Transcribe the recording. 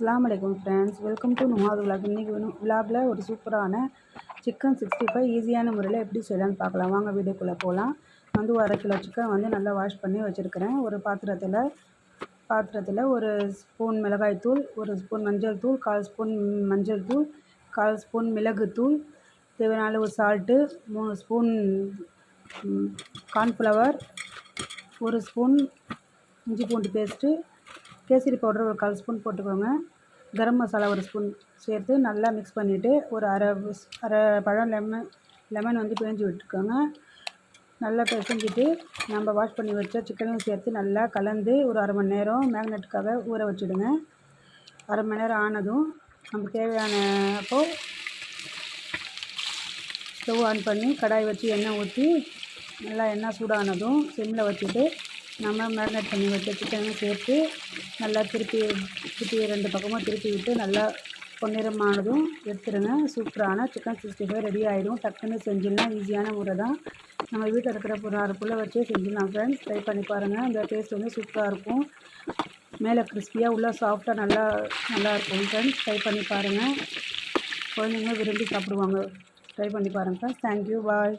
அஸ்லாம் அலைக்கும் friends welcome to நுஹாது விளாக் இன்றைக்கி விலாகில் ஒரு சூப்பரான சிக்கன் சிக்ஸ்டி ஃபைவ் ஈஸியான முறையில் எப்படி செய்யலாம்னு பார்க்கலாம். வாங்க வீடியோக்குள்ளே போகலாம் வந்து ஒரு அரை கிலோ சிக்கன் வந்து நல்லா வாஷ் பண்ணி வச்சுருக்கிறேன். ஒரு பாத்திரத்தில் பாத்திரத்தில் ஒரு ஸ்பூன் மிளகாய் தூள் ஒரு ஸ்பூன் மஞ்சள் தூள் கால் ஸ்பூன் மஞ்சள் தூள் கால் ஸ்பூன் மிளகுத்தூள் தேவையான அளவு சால்ட்டு மூணு ஸ்பூன் கார்ன்ஃப்ளவர் ஒரு ஸ்பூன் இஞ்சி பூண்டு பேஸ்ட்டு கேசரி பவுடர் ஒரு கால் ஸ்பூன் போட்டுக்கோங்க. கரம் மசாலா ஒரு ஸ்பூன் சேர்த்து நல்லா மிக்ஸ் பண்ணிவிட்டு ஒரு அரை அரை பழம் லெமன் லெமன் வந்து பிழிஞ்சு விட்டுக்கோங்க. நல்லா பிசைஞ்சிட்டு நம்ம வாஷ் பண்ணி வச்ச சிக்கனையும் சேர்த்து நல்லா கலந்து ஒரு அரை மணி நேரம் மேக்னெட்டுக்காக ஊற வச்சுடுங்க. அரை மணி நேரம் ஆனதும் நமக்கு தேவையான அப்போ ஸ்டவ் ஆன் பண்ணி கடாய் வச்சு எண்ணெய் ஊற்றி நல்லா எண்ணெய் சூடானதும் சிம்மில் வச்சுட்டு நம்ம மேரினேட் பண்ணி வச்ச சிக்கனை சேர்த்து நல்லா திருப்பி திருப்பி ரெண்டு பக்கமும் திருப்பி விட்டு நல்லா பொன்னிறமானதும் எடுத்துருங்க. சூப்பரான சிக்கன் சிக்ஸ்டி ஃபைவ் ரெடி ஆகிடும் டக்குன்னு செஞ்சிடலாம். ஈஸியான முறை தான். நம்ம வீட்டில் இருக்கிற பொருளாருக்குள்ளே வச்சே செஞ்சிடலாம் ஃப்ரெண்ட்ஸ் ட்ரை பண்ணி பாருங்கள் அந்த டேஸ்ட் வந்து சூப்பராக இருக்கும். மேலே கிறிஸ்பியாக உள்ளே சாஃப்டாக நல்லா நல்லா இருக்கும் ஃப்ரெண்ட்ஸ் ட்ரை பண்ணி பாருங்கள் குழந்தைங்க விரும்பி சாப்பிடுவாங்க. ட்ரை பண்ணி பாருங்கள் ஃப்ரெண்ட்ஸ் தேங்க்யூ பாய்